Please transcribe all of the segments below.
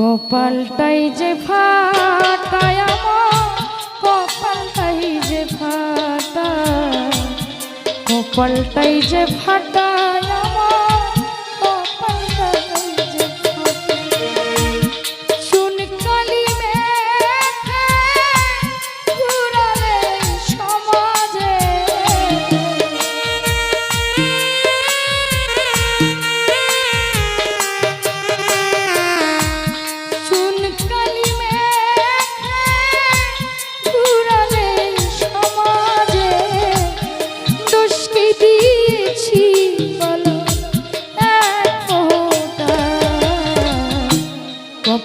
কপালটাই যে ফাটায় আমার কপালটাই যে ফাটা কপালটাই যে ফাটায়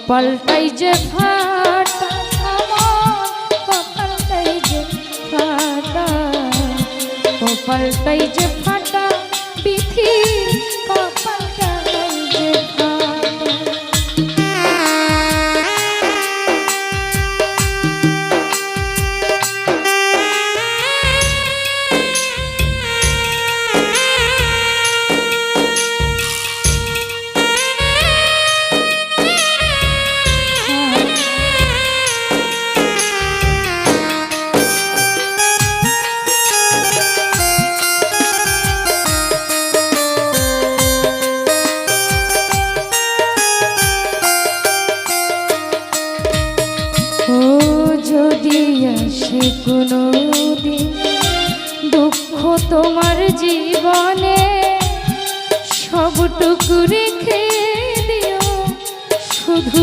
পাল্টাই যে ফাটা আমার যে ফাটা কপালটাই যে ফাটা। রেখে দিও। শুধু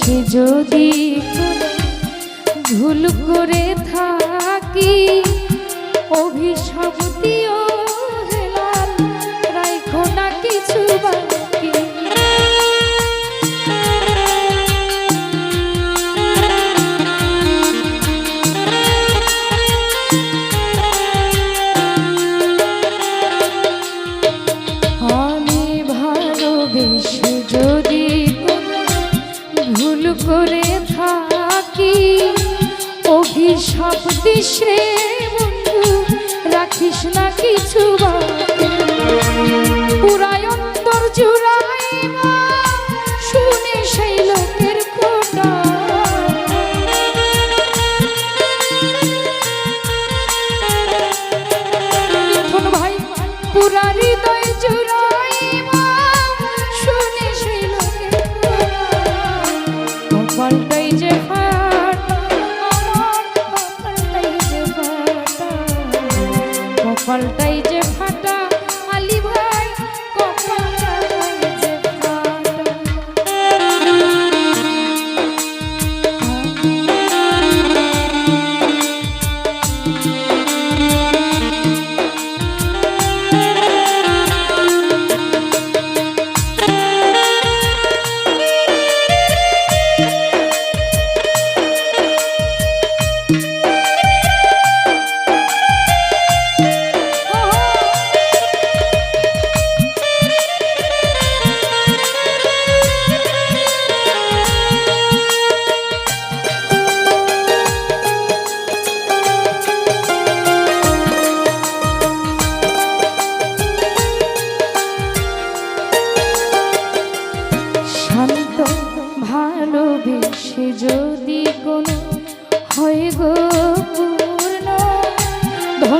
সে যদি ভুল করে থাকি অভিশপ্তিও সব দেশে বন্ধু রাখিস না কিছু জুড়া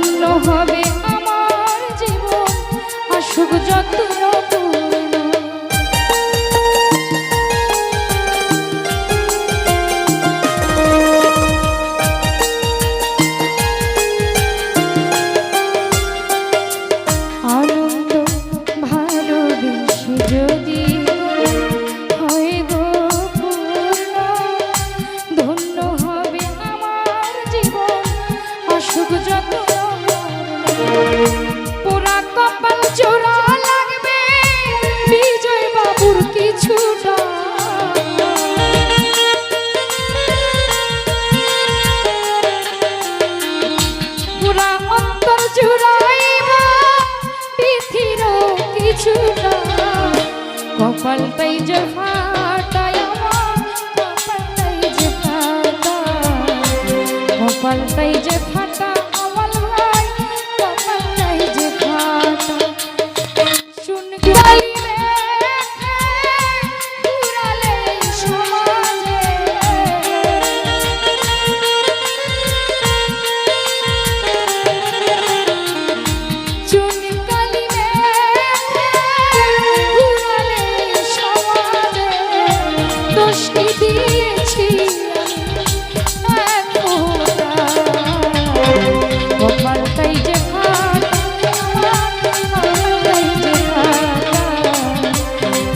পূর্ণ ধন্য হবে কপালটাই যে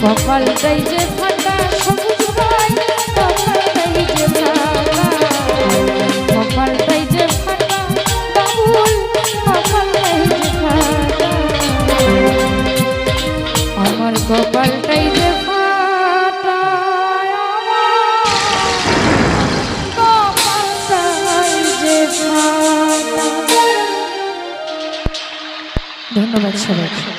কপালটাই যে ফাটা সবুজ ভাই কপালটাই যে ফাটা কপালটাই যে ফাটা বাবুল কপালটাই যে ফাটা আমার কপালটাই যে ফাটা আমার কপালটাই যে ফাটা ধন্যবাদ সবাইকে।